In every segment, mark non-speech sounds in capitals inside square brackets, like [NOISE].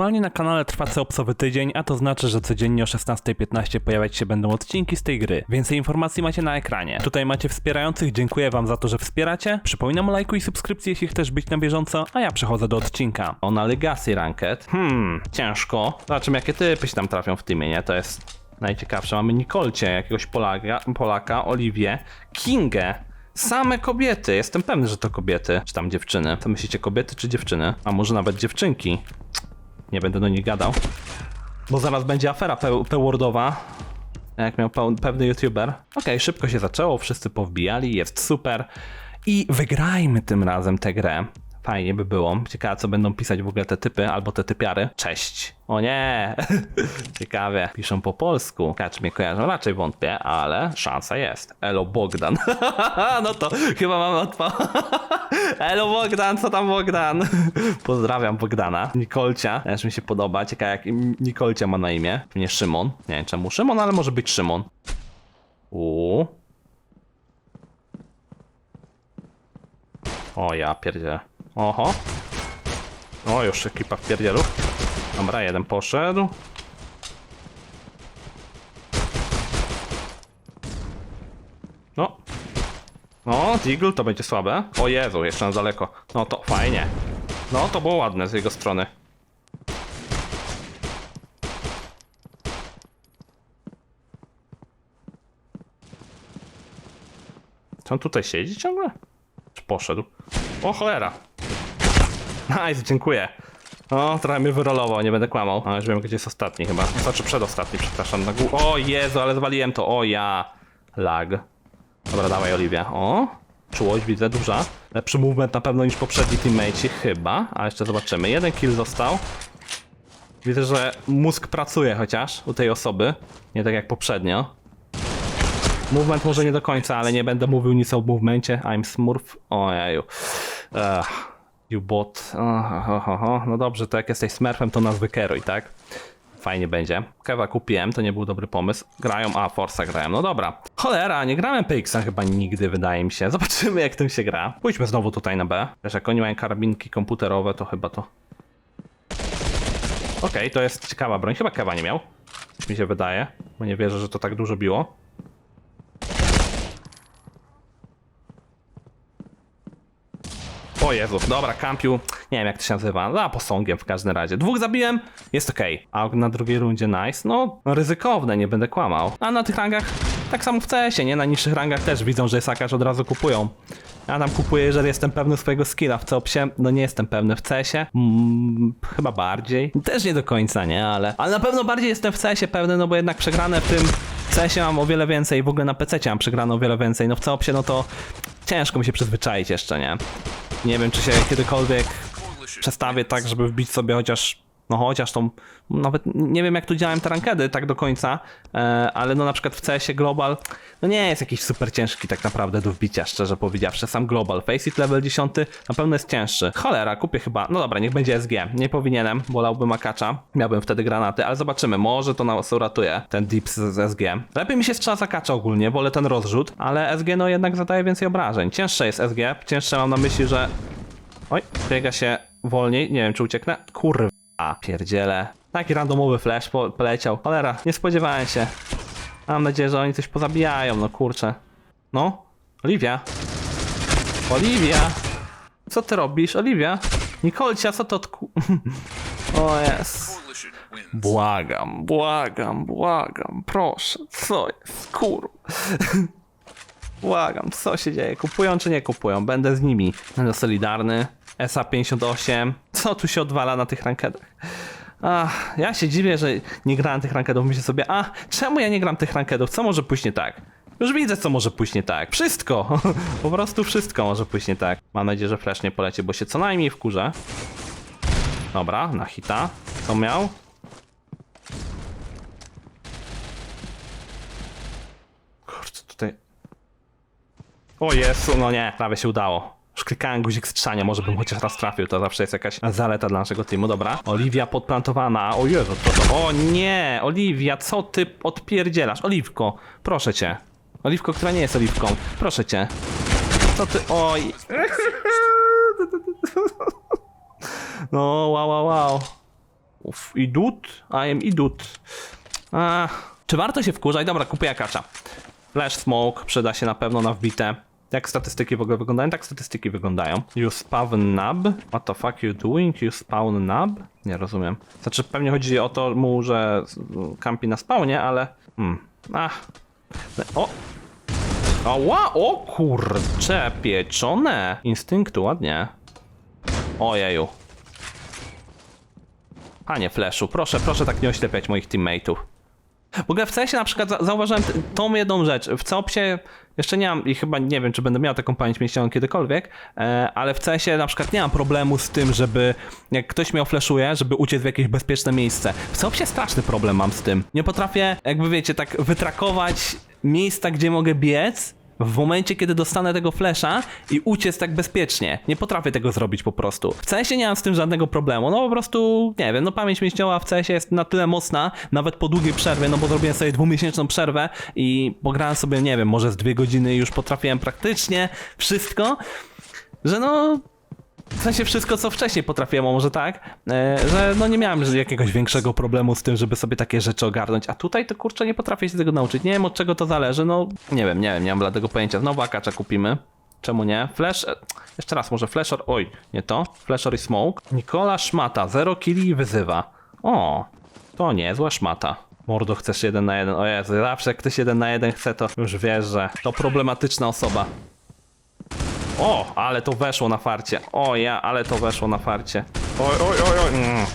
Aktualnie na kanale trwa Ceopsowy tydzień, a to znaczy, że codziennie o 16.15 pojawiać się będą odcinki z tej gry. Więcej informacji macie na ekranie. Tutaj macie wspierających, dziękuję wam za to, że wspieracie. Przypominam o lajku i subskrypcji, jeśli chcesz być na bieżąco, a ja przechodzę do odcinka. O, na Legacy Ranked. Hmm, ciężko. Zobaczymy, jakie typy się tam trafią w teamie, nie? To jest najciekawsze. Mamy Nikolcie, jakiegoś Polaka, Polaka Oliwię, Kingę. Same kobiety. Jestem pewny, że to kobiety. Czy tam dziewczyny. Co myślicie, kobiety czy dziewczyny? A może nawet dziewczynki? Nie będę do nich gadał. Bo zaraz będzie afera pe- pewordowa. Jak miał pe- pewny youtuber. Okej, szybko się zaczęło, wszyscy powbijali, jest super. I wygrajmy tym razem tę grę. Fajnie by było. Ciekawe, co będą pisać w ogóle te typy albo te typiary. Cześć. O nie! [LAUGHS] Ciekawie. Piszą po polsku. Ja, czy mnie kojarzą? Raczej wątpię, ale szansa jest. Elo Bogdan. [LAUGHS] no to chyba mamy odpał. [LAUGHS] Elo Bogdan, co tam Bogdan? Pozdrawiam Bogdana. Nikolcia, też mi się podoba. Ciekawe jak Nikolcia ma na imię. Nie Szymon. Nie wiem czemu Szymon, ale może być Szymon. Uuu. O ja pierdzielę. Oho. O, już ekipa w pierdzielu. Dobra, jeden poszedł. No. No, Deagle to będzie słabe. O Jezu, jeszcze na daleko. No to fajnie. No, to było ładne z jego strony. Czy on tutaj siedzi ciągle? Czy poszedł? O cholera! Nice, dziękuję. O, trochę mnie wyrolował, nie będę kłamał. A już wiem, gdzie jest ostatni chyba. Znaczy przedostatni, przepraszam. Na gó- o Jezu, ale zwaliłem to. O ja. Lag. Dobra, dawaj Oliwia. O, czułość widzę, duża. Lepszy movement na pewno niż poprzedni teammate, chyba. A jeszcze zobaczymy. Jeden kill został. Widzę, że mózg pracuje chociaż u tej osoby. Nie tak jak poprzednio. Movement może nie do końca, ale nie będę mówił nic o movemencie. I'm smurf. Ojeju. Ech. You bot. No dobrze, to jak jesteś smurfem, to nazwy kieruj, tak? Fajnie będzie. Kewa kupiłem, to nie był dobry pomysł. Grają, a Forza grają, no dobra. Cholera, nie grałem PX-a chyba nigdy, wydaje mi się. [LAUGHS] Zobaczymy, jak tym się gra. Pójdźmy znowu tutaj na B. Wiesz, jak oni mają karabinki komputerowe, to chyba to... Okej, to jest ciekawa broń. Chyba Kewa nie miał. Mi się wydaje, bo nie wierzę, że to tak dużo biło. Jezu, dobra, kampiu. Nie wiem jak to się nazywa. Za posągiem w każdym razie. Dwóch zabiłem, jest okej. A na drugiej rundzie nice. No, ryzykowne, nie będę kłamał. A na tych rangach tak samo w CS-ie, nie? Na niższych rangach też widzą, że jest jakaś od razu kupują. Ja tam kupuję, jeżeli jestem pewny swojego skilla w COPSie. No nie jestem pewny w CS-ie. Mm, chyba bardziej. Też nie do końca, nie? Ale, ale na pewno bardziej jestem w CS-ie pewny, no bo jednak przegrane w tym w CS-ie mam o wiele więcej, w ogóle na PC mam przegrane o wiele więcej. No w COPSie no to ciężko mi się przyzwyczaić jeszcze, nie? Nie wiem, czy się kiedykolwiek przestawię tak, żeby wbić sobie chociaż, no chociaż tą, nawet nie wiem jak tu działają te rankedy tak do końca, e, ale no na przykład w CS-ie Global, no nie jest jakiś super ciężki tak naprawdę do wbicia, szczerze powiedziawszy. Sam Global, Faceit level 10 na pewno jest cięższy. Cholera, kupię chyba, no dobra, niech będzie SG. Nie powinienem, wolałbym akacza, miałbym wtedy granaty, ale zobaczymy, może to nas uratuje, ten Dips z SG. Lepiej mi się strzela z akacza ogólnie, wolę ten rozrzut, ale SG no jednak zadaje więcej obrażeń. Cięższe jest SG, cięższe mam na myśli, że Oj, biega się wolniej. Nie wiem, czy ucieknę. Kurwa, pierdziele. Taki randomowy flash po poleciał. Cholera, nie spodziewałem się. Mam nadzieję, że oni coś pozabijają, no kurczę. No, Oliwia. Oliwia. Co ty robisz, Oliwia? Nikolcia, co to odku... [LAUGHS] o jest. Błagam, błagam, błagam, proszę. Co jest, kur... [LAUGHS] Błagam, co się dzieje? Kupują czy nie kupują? Będę z nimi. Będę solidarny. SA58. Co tu się odwala na tych rankedach? Ach, ja się dziwię, że nie grałem tych rankedów. Myślę sobie, a czemu ja nie gram tych rankedów? Co może pójść nie tak? Już widzę, co może pójść nie tak. Wszystko! [LAUGHS] po prostu wszystko może pójść nie tak. Mam nadzieję, że flash nie poleci, bo się co najmniej wkurzę. Dobra, na hita. Co miał? Kurczę, tutaj o Jezu, no nie, prawie się udało. Już klikałem guzik strzania, może bym chociaż raz trafił, to zawsze jest jakaś zaleta dla naszego teamu, dobra. Oliwia podplantowana, o Jezu, co to? O nie, Oliwia, co ty odpierdzielasz? Oliwko, proszę cię. Oliwko, która nie jest oliwką, proszę cię. Co ty, oj. No, wow, wow, wow. Idut? I am idut. A, czy warto się wkurzać? Dobra, kupuję akacza. Flash smoke przyda się na pewno na wbite. Jak statystyki w ogóle wyglądają? Tak statystyki wyglądają. You spawn nub? What the fuck you doing? You spawn nub? Nie rozumiem. Znaczy pewnie chodzi o to mu, że kampi na spawnie, ale... Hmm. Ach. O! Ała! O kurcze, pieczone! Instynktu, ładnie. Ojeju. Panie Flashu, proszę, proszę tak nie oślepiać moich teammateów. W ogóle w CS na przykład za- zauważyłem tą jedną rzecz. W COPSie jeszcze nie mam i chyba nie wiem, czy będę miał taką pamięć mięśniową kiedykolwiek, e, ale w CSie na przykład nie mam problemu z tym, żeby jak ktoś mnie flashuje, żeby uciec w jakieś bezpieczne miejsce. W COPSie straszny problem mam z tym. Nie potrafię, jakby wiecie, tak wytrakować miejsca, gdzie mogę biec, w momencie, kiedy dostanę tego flesza i uciec tak bezpiecznie. Nie potrafię tego zrobić po prostu. W CS nie mam z tym żadnego problemu. No po prostu, nie wiem, no pamięć mięśniowa w CS jest na tyle mocna, nawet po długiej przerwie, no bo zrobiłem sobie dwumiesięczną przerwę i pograłem sobie, nie wiem, może z dwie godziny i już potrafiłem praktycznie wszystko, że no w sensie wszystko, co wcześniej potrafiłem, a może tak, e, że no nie miałem jakiegoś większego problemu z tym, żeby sobie takie rzeczy ogarnąć, a tutaj to kurczę nie potrafię się tego nauczyć. Nie wiem od czego to zależy, no nie wiem, nie wiem, nie mam bladego pojęcia. Znowu akacza kupimy. Czemu nie? Flash, e, jeszcze raz, może Flashor, oj, nie to, Flashor i Smoke. Nikola Szmata, 0 killi i wyzywa. O, to niezła szmata. Mordo, chcesz jeden na jeden. O Jezu, zawsze jak ktoś jeden na jeden chce, to już wiesz, że to problematyczna osoba. O, ale to weszło na farcie. O ja, ale to weszło na farcie. Oj, oj, oj, oj. Mm.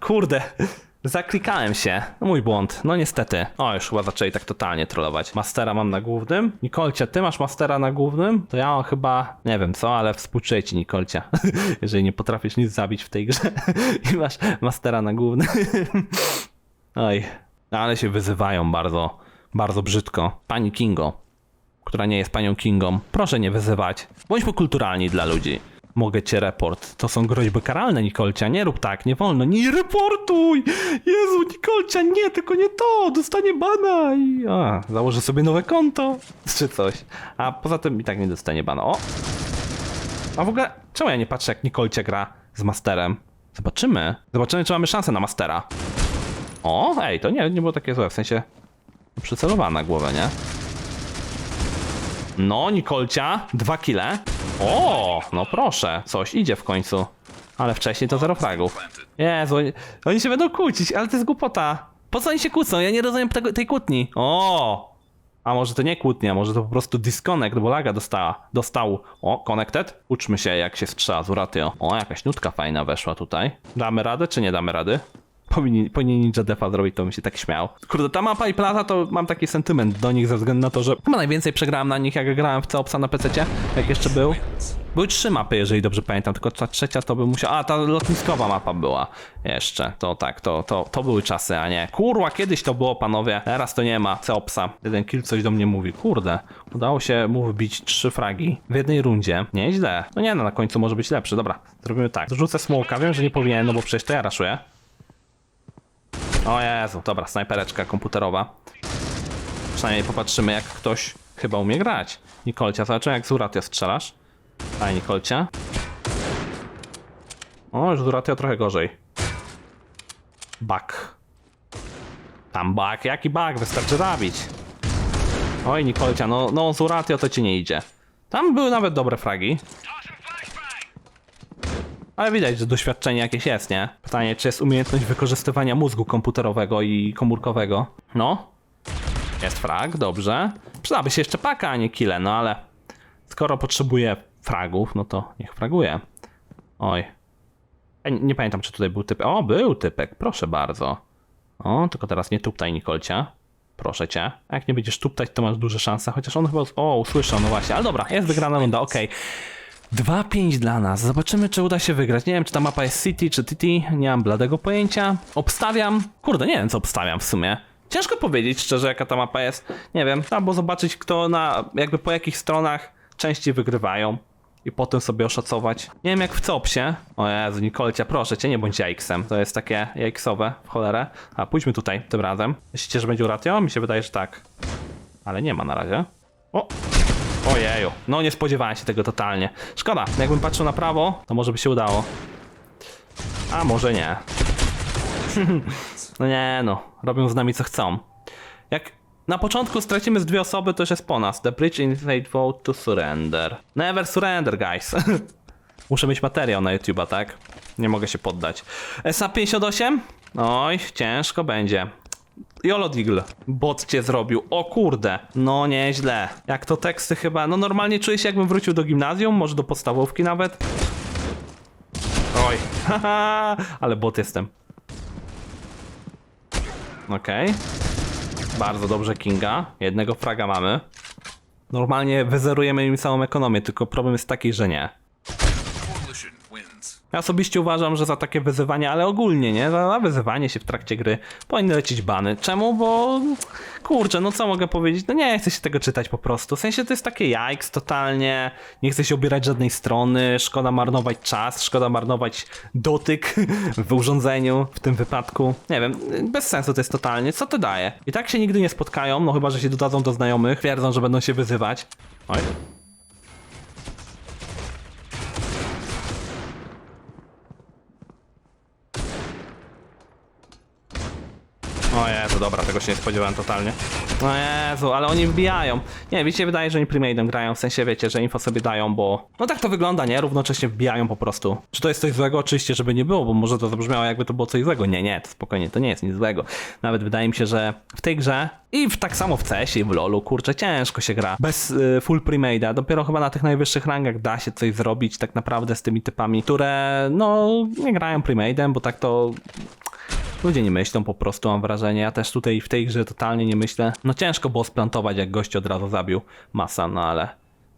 Kurde. [LAUGHS] Zaklikałem się. No mój błąd. No niestety. O, już chyba zaczęli tak totalnie trollować. Mastera mam na głównym. Nikolcie, ty masz mastera na głównym? To ja mam chyba, nie wiem co, ale współczuję ci Nikolcia. [LAUGHS] Jeżeli nie potrafisz nic zabić w tej grze [LAUGHS] i masz mastera na głównym. Oj. Ale się wyzywają bardzo, bardzo brzydko. Pani Kingo która nie jest panią Kingą. Proszę nie wyzywać. Bądźmy kulturalni dla ludzi. Mogę cię report. To są groźby karalne, Nikolcia. Nie rób tak, nie wolno. Nie reportuj! Jezu, Nikolcia, nie, tylko nie to! Dostanie bana i... A, założę sobie nowe konto. Czy coś. A poza tym i tak nie dostanie bana. O! A w ogóle, czemu ja nie patrzę, jak Nikolcia gra z Masterem? Zobaczymy. Zobaczymy, czy mamy szansę na Mastera. O, ej, to nie, nie było takie złe, w sensie... Przycelowana na głowę, nie? No, Nikolcia, dwa kile. O, no proszę, coś idzie w końcu. Ale wcześniej to zero fragów. Jezu, oni, się będą kłócić, ale to jest głupota. Po co oni się kłócą? Ja nie rozumiem tego, tej kłótni. O! A może to nie kłótnia, może to po prostu disconnect, bo laga dostała. Dostał. O, connected? Uczmy się jak się strzela z Uratio. O, jakaś nutka fajna weszła tutaj. Damy radę, czy nie damy rady? Powinni, powinien Ninja Defa zrobić, to bym się tak śmiał. Kurde, ta mapa i plaza to mam taki sentyment do nich ze względu na to, że chyba najwięcej przegrałem na nich, jak grałem w Ceopsa na PC, jak jeszcze był. Były trzy mapy, jeżeli dobrze pamiętam, tylko ta trzecia to by musiała... A, ta lotniskowa mapa była jeszcze. To tak, to, to, to były czasy, a nie. Kurwa, kiedyś to było, panowie. Teraz to nie ma Ceopsa. Jeden kill coś do mnie mówi. Kurde, udało się mu wbić trzy fragi w jednej rundzie. Nieźle. No nie no, na końcu może być lepszy. Dobra, zrobimy tak. Rzucę smoka, wiem, że nie powinien, no bo przecież to ja raszuję. O Jezu, dobra, snajpereczka komputerowa. Przynajmniej popatrzymy, jak ktoś chyba umie grać. Nikolcia, zobaczymy jak z Uratio strzelasz. Daj, Nikolcia. O, już z Uratio trochę gorzej. Bak. Tam bak, jaki bak, wystarczy zabić. Oj, Nikolcia, no, no z Uratio to ci nie idzie. Tam były nawet dobre fragi. Ale widać, że doświadczenie jakieś jest, nie? Pytanie, czy jest umiejętność wykorzystywania mózgu komputerowego i komórkowego? No. Jest frag, dobrze. Przydałaby się jeszcze paka, a nie kile, no ale... Skoro potrzebuje fragów, no to niech fraguje. Oj. Nie, pamiętam, czy tutaj był typek. O, był typek, proszę bardzo. O, tylko teraz nie tuptaj, Nikolcia. Proszę cię. A jak nie będziesz tuptać, to masz duże szanse, chociaż on chyba... O, usłyszał, no właśnie. Ale dobra, jest wygrana runda, okej. 2-5 dla nas. Zobaczymy, czy uda się wygrać. Nie wiem, czy ta mapa jest City, czy TT. Nie mam bladego pojęcia. Obstawiam. Kurde, nie wiem, co obstawiam w sumie. Ciężko powiedzieć szczerze, jaka ta mapa jest. Nie wiem, albo zobaczyć, kto na, jakby po jakich stronach częściej wygrywają. I potem sobie oszacować. Nie wiem, jak w Copsie. O Jezu, Nikolcia, proszę cię, nie bądź jajksem. To jest takie jajksowe w cholerę. A, pójdźmy tutaj tym razem. Myślicie, że będzie uratio? Mi się wydaje, że tak. Ale nie ma na razie. O! Ojeju, no nie spodziewałem się tego totalnie. Szkoda, jakbym patrzył na prawo, to może by się udało. A może nie. [LAUGHS] No nie no, robią z nami co chcą. Jak na początku stracimy z dwie osoby, to już jest po nas. The bridge in fate vote to surrender. Never surrender, guys. [LAUGHS] Muszę mieć materiał na YouTube'a, tak? Nie mogę się poddać. SA58? Oj, ciężko będzie. Jolo Digl, bot cię zrobił. O kurde, no nieźle. Jak to teksty chyba, no normalnie czuję się jakbym wrócił do gimnazjum, może do podstawówki nawet. Oj, haha, ale bot jestem. Okej. Bardzo dobrze Kinga. Jednego fraga mamy. Normalnie wyzerujemy im całą ekonomię, tylko problem jest taki, że nie. Ja osobiście uważam, że za takie wyzywanie, ale ogólnie, nie? Za za wyzywanie się w trakcie gry powinny lecieć bany. Czemu? Bo kurczę, no co mogę powiedzieć? No nie chcę się tego czytać po prostu. W sensie to jest takie jajks totalnie. Nie chcę się obierać żadnej strony. Szkoda marnować czas, szkoda marnować dotyk [LAUGHS] w urządzeniu w tym wypadku. Nie wiem, bez sensu to jest totalnie. Co to daje? I tak się nigdy nie spotkają, no chyba, że się dodadzą do znajomych. Twierdzą, że będą się wyzywać. Oj. O Jezu, dobra, tego się nie spodziewałem totalnie. O Jezu, ale oni wbijają. Nie, mi się wydaje, że oni premade'em grają, w sensie wiecie, że info sobie dają, bo... No tak to wygląda, nie? Równocześnie wbijają po prostu. Czy to jest coś złego? Oczywiście, żeby nie było, bo może to zabrzmiało jakby to było coś złego. Nie, nie, to spokojnie, to nie jest nic złego. Nawet wydaje mi się, że w tej grze i w, tak samo w CS-ie i w LoLu, kurczę, ciężko się gra. Bez y, full premade'a, dopiero chyba na tych najwyższych rangach da się coś zrobić tak naprawdę z tymi typami, które no nie grają premade'em, bo tak to Ludzie nie myślą po prostu, mam wrażenie. Ja też tutaj w tej grze totalnie nie myślę. No ciężko było splantować, jak gość od razu zabił masa, no ale...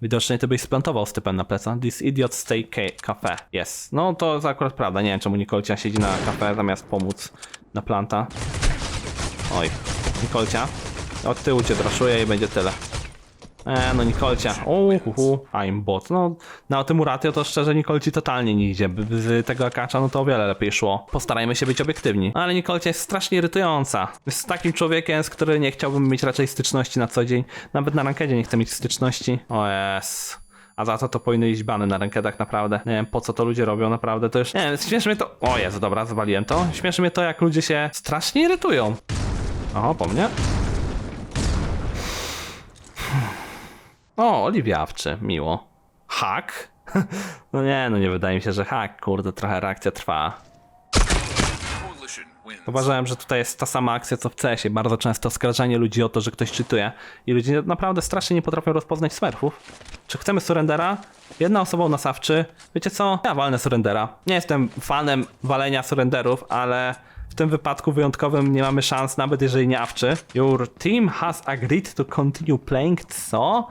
Widocznie ty byś splantował z typem na plecach. This idiot stay ca- cafe. Yes. No to jest akurat prawda. Nie wiem czemu Nikolcia siedzi na kafe zamiast pomóc na planta. Oj. Nikolcia. Od tyłu cię draszuje i będzie tyle. E, no Nikolcia. Uhuhu, I'm bot. No, na tym Uratio to szczerze Nikolci totalnie nie idzie. Z tego akacza no to o wiele lepiej szło. Postarajmy się być obiektywni. Ale Nikolcia jest strasznie irytująca. Jest takim człowiekiem, z którym nie chciałbym mieć raczej styczności na co dzień. Nawet na rankedzie nie chcę mieć styczności. O jest. A za to to powinny iść bany na rankedach naprawdę. Nie wiem po co to ludzie robią naprawdę. To już. Nie wiem, śmieszy mnie to. O Jezu, dobra, zawaliłem to. Śmieszy mnie to, jak ludzie się strasznie irytują. O, po mnie. O, oliwiawczy, miło. Hak? [LAUGHS] No nie, no nie wydaje mi się, że hak, kurde, trochę reakcja trwa. Uważałem, że tutaj jest ta sama akcja co w CS-ie. Bardzo często oskarżanie ludzi o to, że ktoś czytuje. I ludzie naprawdę strasznie nie potrafią rozpoznać smerfów. Czy chcemy surrendera? Jedna osoba nas awczy. Wiecie co? Ja walnę surrendera. Nie jestem fanem walenia surrenderów, ale w tym wypadku wyjątkowym nie mamy szans, nawet jeżeli nie awczy. Your team has agreed to continue playing. Co?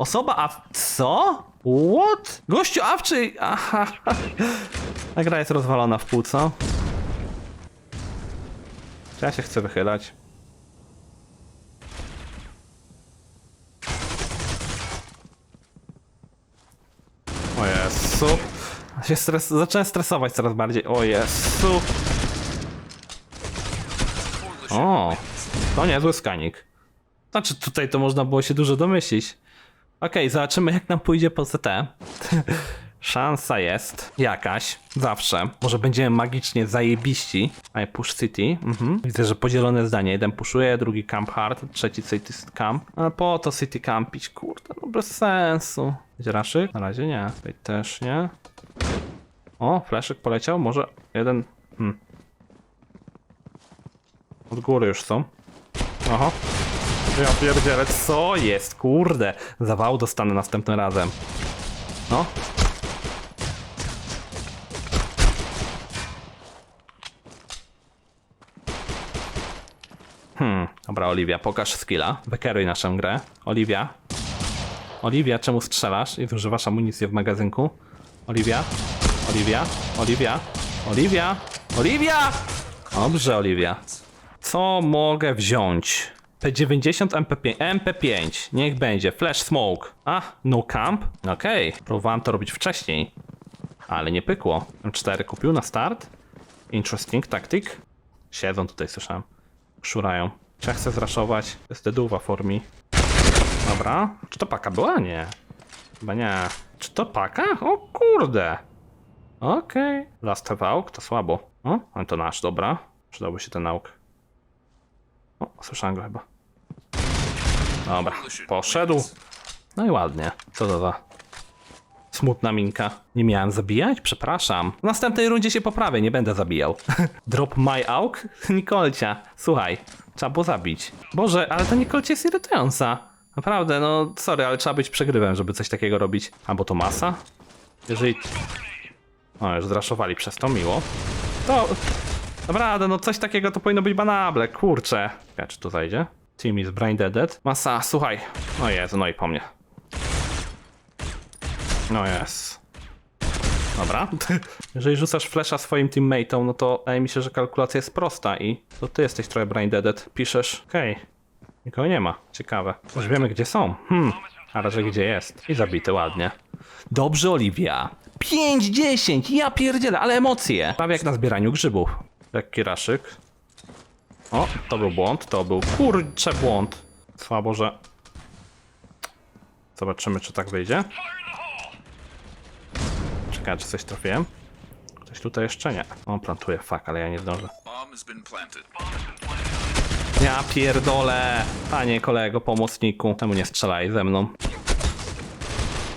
Osoba aw... Co? What? Gościu awczy... Aha. [LAUGHS] Ta gra jest rozwalona w pół, co? Czy ja się chcę wychylać? O Jezu. Się stres... Zacząłem stresować coraz bardziej. O Jezu. O, to niezły skanik. Znaczy tutaj to można było się dużo domyślić. Okej, zobaczymy jak nam pójdzie po CT. [LAUGHS] Szansa jest jakaś, zawsze. Może będziemy magicznie zajebiści. I push city. Mhm. Widzę, że podzielone zdanie. Jeden pushuje, drugi camp hard, trzeci city camp. Ale po to city campić, kurde, no bez sensu. Będzie raszyk? Na razie nie. Tutaj też nie. O, flaszyk poleciał, może jeden... Hmm. Od góry już są. Aha. Ja pierdzielę, co jest? Kurde. Zawał dostanę następnym razem. No. Hmm, dobra, Oliwia, pokaż skilla. Wykeruj naszą grę. Oliwia. Oliwia, czemu strzelasz i zużywasz amunicję w magazynku? Oliwia. Oliwia. Oliwia. Oliwia. Oliwia! Dobrze, Oliwia. Co mogę wziąć? P90 MP5. MP5. Niech będzie. Flash smoke. A, no camp? Okej. Próbowałem to robić wcześniej. Ale nie pykło. M4 kupił na start. Interesting tactic. Siedzą tutaj, słyszałem. Szurają. Czy ja chcę zraszować? To jest deduwa for me. Dobra. Czy to paka była? Nie. Chyba nie. Czy to paka? O kurde. Okej. Last Evoke to słabo. O, ale to nasz, dobra. Przydałby się ten nauk. O, słyszałem go chyba. Dobra, poszedł. No i ładnie. Co to za smutna minka. Nie miałem zabijać? Przepraszam. W następnej rundzie się poprawię, nie będę zabijał. [LAUGHS] Drop my auk? [LAUGHS] Nikolcia, słuchaj, trzeba było zabić. Boże, ale ta Nikolcia jest irytująca. Naprawdę, no sorry, ale trzeba być przegrywem, żeby coś takiego robić. Albo to masa? Jeżeli... O, już zraszowali przez to, miło. To... Naprawdę, no coś takiego to powinno być banable, kurczę. Ja, czy tu zajdzie? Team is brain dead. Masa, słuchaj. O Jezu, no i po mnie. No jest. Dobra. [LAUGHS] Jeżeli rzucasz flesza swoim teammateom, no to wydaje mi się, że kalkulacja jest prosta i to ty jesteś trochę brain dead. Piszesz, okej, nikogo nie ma. Ciekawe. Już wiemy gdzie są. Hmm, ale że gdzie jest. I zabity ładnie. Dobrze, Oliwia. 5-10, ja pierdzielę, ale emocje. Prawie jak na zbieraniu grzybów. Lekki raszyk. O, to był błąd, to był kurcze błąd. Słabo, że... Zobaczymy, czy tak wyjdzie. Czekaj, czy coś trafiłem? Ktoś tutaj jeszcze nie. O, plantuje, fuck, ale ja nie zdążę. Ja pierdolę! Panie kolego, pomocniku, czemu nie strzelaj ze mną?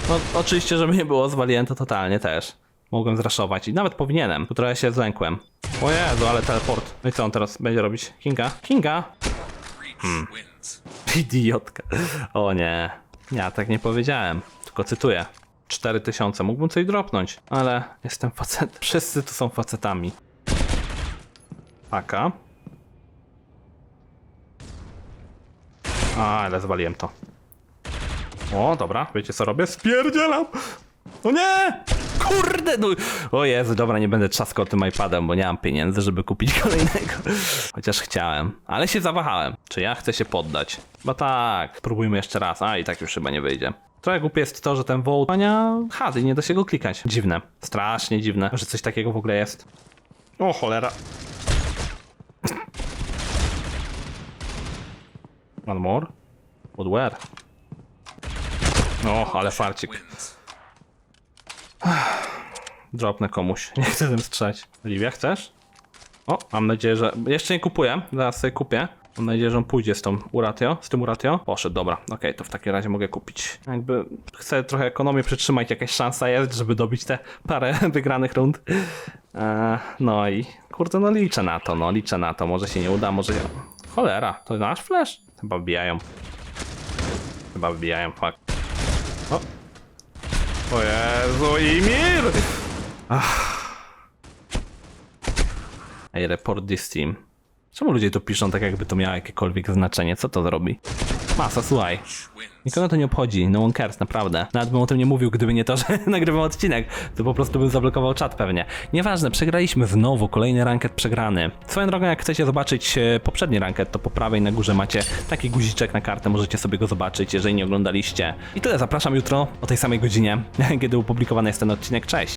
No, oczywiście, żeby nie było, zwaliłem to totalnie też. Mogłem zraszować i nawet powinienem. Tu trochę się zlękłem. O Jezu, ale teleport. No i co on teraz będzie robić? Kinga? Kinga? Wins. Idiotka. O nie. Ja tak nie powiedziałem. Tylko cytuję. 4000. Mógłbym coś dropnąć, ale jestem facet. [LAUGHS] Wszyscy tu są facetami. Paka. A, ale zwaliłem to. O, dobra, wiecie co robię? Spierdzielam! O nie! Kurde, no! O Jezu, dobra, nie będę trzaskał tym iPadem, bo nie mam pieniędzy, żeby kupić [LAUGHS] kolejnego. Chociaż chciałem, ale się zawahałem. Czy ja chcę się poddać? Bo tak, spróbujmy jeszcze raz. A, i tak już chyba nie wyjdzie. Trochę głupie jest to, że ten wołtania had i nie da się go klikać. Dziwne, strasznie dziwne, że coś takiego w ogóle jest. O cholera. One more? But where? O, ale farcik. [SIGHS] Dropnę komuś. Nie chcę tym strzelać. Oliwia, chcesz? O, mam nadzieję, że... Jeszcze nie kupuję, zaraz sobie kupię. Mam nadzieję, że on pójdzie z tą Uratio, z tym Uratio. Poszedł, dobra. Okej, to w takim razie mogę kupić. Jakby chcę trochę ekonomię przytrzymać, jakaś szansa jest, żeby dobić te parę [LAUGHS] wygranych rund. Eee, no i kurde, no liczę na to, no liczę na to. Może się nie uda, może... Cholera, to nasz flash? Chyba wbijają. Chyba wbijają, fuck. O, o Jezu, Imir! Ej, report this team. Czemu ludzie to piszą tak, jakby to miało jakiekolwiek znaczenie? Co to zrobi? Masa, słuchaj. Nikogo to nie obchodzi, no one cares, naprawdę. Nawet bym o tym nie mówił, gdyby nie to, [LAUGHS] że nagrywam odcinek. To po prostu bym zablokował czat pewnie. Nieważne, przegraliśmy znowu, kolejny ranket przegrany. Swoją drogą, jak chcecie zobaczyć e, poprzedni ranket, to po prawej na górze macie taki guziczek na kartę, możecie sobie go zobaczyć, jeżeli nie oglądaliście. I tyle, zapraszam jutro o tej samej godzinie, [LAUGHS] kiedy opublikowany jest ten odcinek. Cześć!